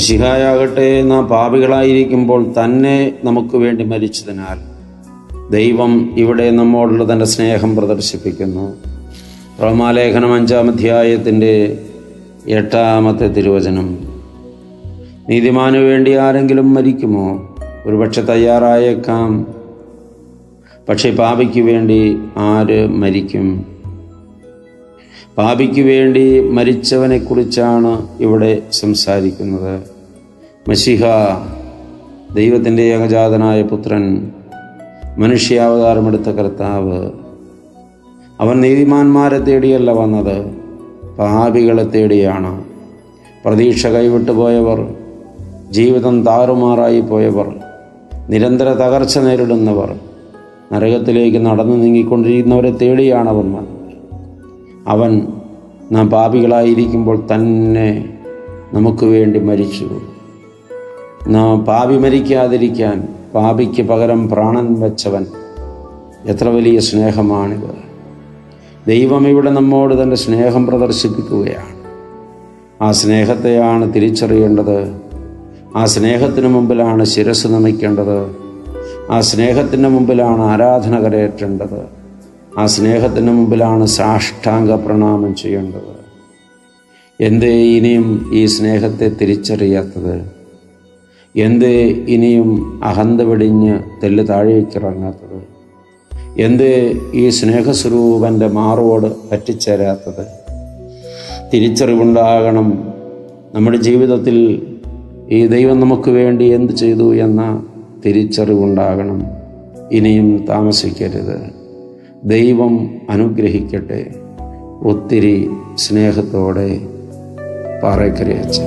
ശിഹായാകട്ടെ നാം പാപികളായിരിക്കുമ്പോൾ തന്നെ നമുക്ക് വേണ്ടി മരിച്ചതിനാൽ ദൈവം ഇവിടെ നമ്മോടുള്ള തന്റെ സ്നേഹം പ്രദർശിപ്പിക്കുന്നു. റോമാലേഖനം അഞ്ചാം അധ്യായത്തിന്റെ എട്ടാമത്തെ തിരുവചനം. നീതിമാനു വേണ്ടി ആരെങ്കിലും മരിക്കുമോ? ഒരുപക്ഷെ തയ്യാറായേക്കാം. പക്ഷേ പാപിക്ക് വേണ്ടി ആര് മരിക്കും? പാപിക്ക് വേണ്ടി മരിച്ചവനെക്കുറിച്ചാണ് ഇവിടെ സംസാരിക്കുന്നത്. മഷിഹ ദൈവത്തിന്റെ ഏകജാതനായ പുത്രൻ മനുഷ്യാവതാരമെടുത്ത കർത്താവ്. അവൻ നീതിമാന്മാരെ തേടിയല്ല വന്നത് പാപികളെ തേടിയാണ്. പ്രതീക്ഷ കൈവിട്ടു പോയവർ ജീവിതം താറുമാറായി പോയവർ നിരന്തര തകർച്ച നേരിടുന്നവർ നരകത്തിലേക്ക് നടന്നു നീങ്ങിക്കൊണ്ടിരിക്കുന്നവരെ തേടിയാണ് അവൻ വന്നത്. അവൻ നാം പാപികളായിരിക്കുമ്പോൾ തന്നെ നമുക്ക് വേണ്ടി മരിച്ചു നാം പാപി മരിക്കാതിരിക്കാൻ പാപിക്ക് പകരം പ്രാണൻ വെച്ചവൻ എത്ര വലിയ സ്നേഹമാണിത്. ദൈവം ഇവിടെ നമ്മോട് തന്റെ സ്നേഹം പ്രദർശിപ്പിക്കുകയാണ്. ആ സ്നേഹത്തെയാണ് തിരിച്ചറിയേണ്ടത്. ആ സ്നേഹത്തിന് മുമ്പിലാണ് ശിരസ് നമിക്കേണ്ടത്. ആ സ്നേഹത്തിന്റെ മുമ്പിലാണ് ആരാധന കരയേറ്റേണ്ടത്. ആ സ്നേഹത്തിന് മുമ്പിലാണ് സാഷ്ടാംഗ പ്രണാമം ചെയ്യേണ്ടത്. എന്തേ ഇനിയും ഈ സ്നേഹത്തെ തിരിച്ചറിയാത്തത്? എന്തേ ഇനിയും അഹന്ത വെടിഞ്ഞ് തെല്ല് താഴേക്കിറങ്ങാത്തത് എന്ത് ഈ സ്നേഹസ്വരൂപന്റെ മാറോട് പറ്റിച്ചേരാത്തത്? തിരിച്ചറിവുണ്ടാകണം. നമ്മുടെ ജീവിതത്തിൽ ഈ ദൈവം നമുക്ക് വേണ്ടി എന്ത് ചെയ്തു എന്ന തിരിച്ചറിവുണ്ടാകണം. ഇനിയും താമസിക്കരുത്. ദൈവം അനുഗ്രഹിക്കട്ടെ. ഒത്തിരി സ്നേഹത്തോടെ പാറക്കരയച്ച